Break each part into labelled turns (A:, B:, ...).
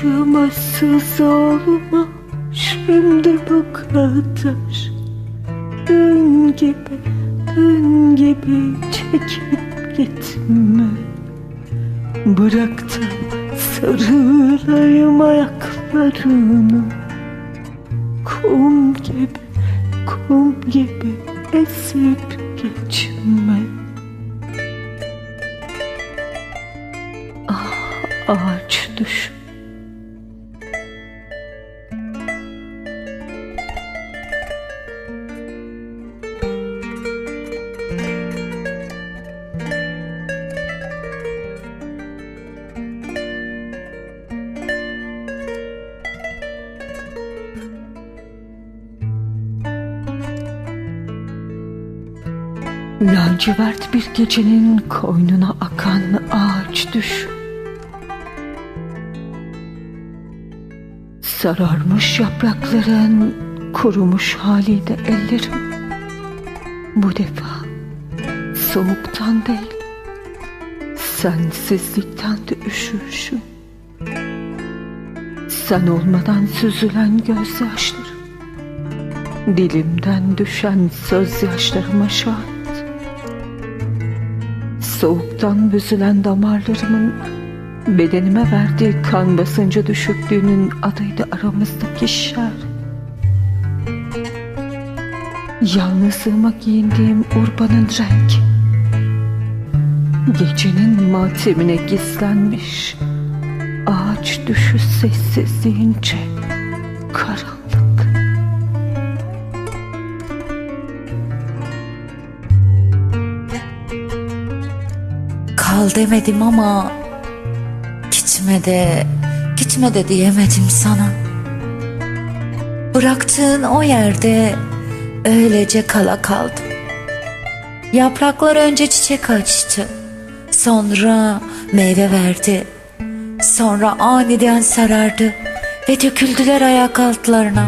A: Acımasız olma şimdi bu kadar. Dün gibi, dün gibi çekip gitme Bırak da sarılayım ayaklarını. Kum gibi, kum gibi esip geçme Ah ağaç düş Lacivert bir gecenin koynuna akan ağaç düş. Sararmış yaprakların kurumuş haliyle ellerim. Bu defa soğuktan değil, sensizlikten de üşüşüm. Sen olmadan süzülen gözyaşlarım, dilimden düşen söz yaşlarıma şahit. Soğuktan büzülen damarlarımın bedenime verdiği kan basıncı düşüklüğünün adıydı aramızdaki şer. Yalnızlığıma giyindiğim urbanın rengi. Gecenin matemine gizlenmiş ağaç düşü sessizliğince karanlık.
B: Kal demedim ama gitme de gitme de diyemedim sana. Bıraktığın o yerde öylece kala kaldım. Yapraklar önce çiçek açtı. Sonra meyve verdi. Sonra aniden sarardı ve döküldüler ayak altlarına.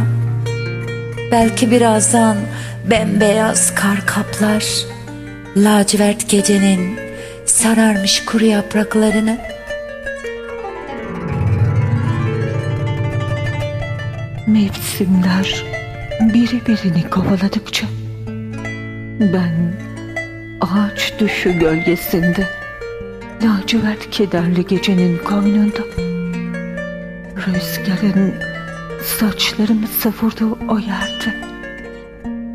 B: Belki birazdan bembeyaz kar kaplar. Lacivert gecenin sararmış kuru yapraklarını.
A: Mevsimler biri birini kovaladıkça ben ağaç düşü gölgesinde lacivert kederli gecenin koynunda rüzgarın saçlarımı savurduğu o yerde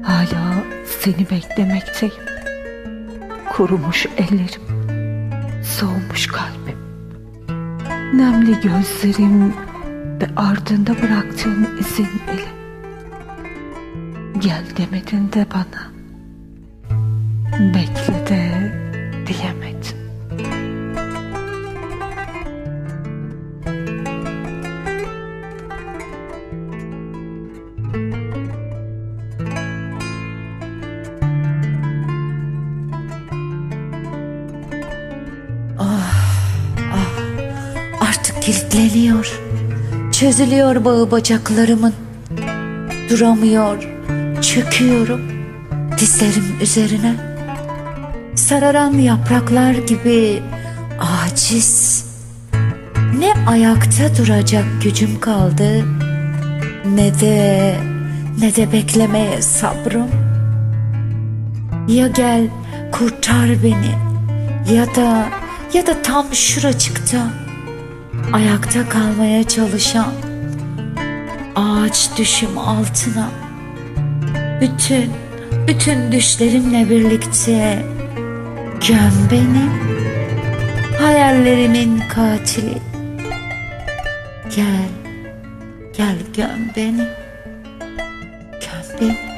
A: hala seni beklemekteyim. Kurumuş ellerim, soğumuş kalbim, nemli gözlerim ve ardında bıraktığın izin ile. Gel demedin de bana, bekle de
B: kilitleniyor. Çözülüyor bağı bacaklarımın. Duramıyor. Çöküyorum. Dizlerim üzerine. Sararan yapraklar gibi aciz. Ne ayakta duracak gücüm kaldı. Ne de ne de beklemeye sabrım. Ya gel kurtar beni ya da ya da tam şuracıkta ayakta kalmaya çalışan ağaç düşüm altına. Bütün bütün düşlerimle birlikte göm beni. Hayallerimin katili. Gel gel göm beni. Göm beni